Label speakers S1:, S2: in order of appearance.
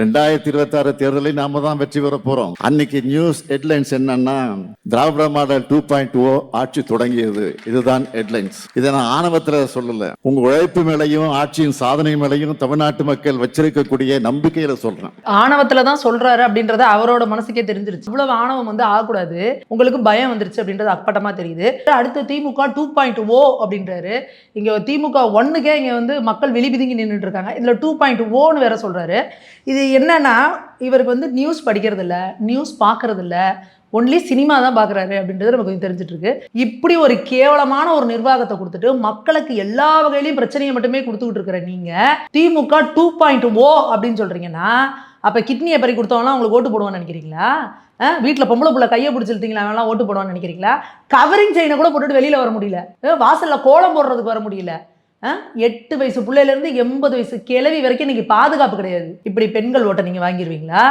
S1: ரெண்டாயிரத்தி இருபத்தி ஆறு தேர்தலில் நாம தான் வெற்றி பெற போறோம். அன்னைக்கு நியூஸ் ஹெட்லைன்ஸ் என்னன்னா Dravida model two point O ஆட்சி தொடங்கியது. இதுதான் ஹெட்லைன்ஸ் இதை நான் ஆணவத்துல சொல்லல. உங்க உழைப்பு மேலையும் ஆட்சியின் சாதனை மேலையும் தமிழ்நாட்டு மக்கள் வச்சிருக்கக்கூடிய நம்பிக்கையில சொல்றேன்.
S2: ஆணவத்துல தான் சொல்றாரு அப்படின்றத அவரோட மனசுக்கே தெரிஞ்சிருச்சு. இவ்வளவு ஆணவம் வந்து ஆகக்கூடாது. உங்களுக்கு பயம் வந்துருச்சு அப்படின்றது அப்பட்டமா தெரியுது. அடுத்து திமுக டூ பாயிண்ட் ஓ அப்படின்றாரு. இங்க திமுக ஒன்னுக்கே இங்க வந்து மக்கள் வெளிபிதுங்கி நின்றுட்டு இருக்காங்க. இதுல டூ பாயிண்ட் ஓன்னு வேற சொல்றாரு. இது என்னன்னா இவருக்கு வந்து நியூஸ் படிக்கிறது இல்லை நியூஸ் பார்க்கறது இல்லை ஒன்லி சினிமா தான் பார்க்குறாரு அப்படின்றது நமக்கு கொஞ்சம் தெரிஞ்சுட்டு இருக்கு இப்படி ஒரு கேவலமான ஒரு நிர்வாகத்தை கொடுத்துட்டு மக்களுக்கு எல்லா வகையிலையும் பிரச்சனையை மட்டுமே கொடுத்துக்கிட்டு இருக்கிற நீங்க திமுக டூ பாயிண்ட் ஓ அப்படின்னு சொல்றீங்கன்னா அப்போ கிட்னியை பறி கொடுத்தவங்களாம் உங்களுக்கு ஓட்டு போடுவான்னு நினைக்கிறீங்களா? வீட்டில் பொம்பளை பிள்ளை கையை பிடிச்சிருத்தீங்களா அவன்லாம் ஓட்டு போடுவான்னு நினைக்கிறீங்களா? கவரிங் செயினை கூட போட்டுட்டு வெளியில் வர முடியல. வாசலில் வாசல்ல கோலம் போடுறதுக்கு வர முடியல. எட்டு வயசு பிள்ளையிலேருந்து எண்பது வயசு கிழவி வரைக்கும் இன்னைக்கு பாதுகாப்பு கிடையாது. இப்படி பெண்கள் ஓட்டை நீங்கள் வாங்கிடுவீங்களா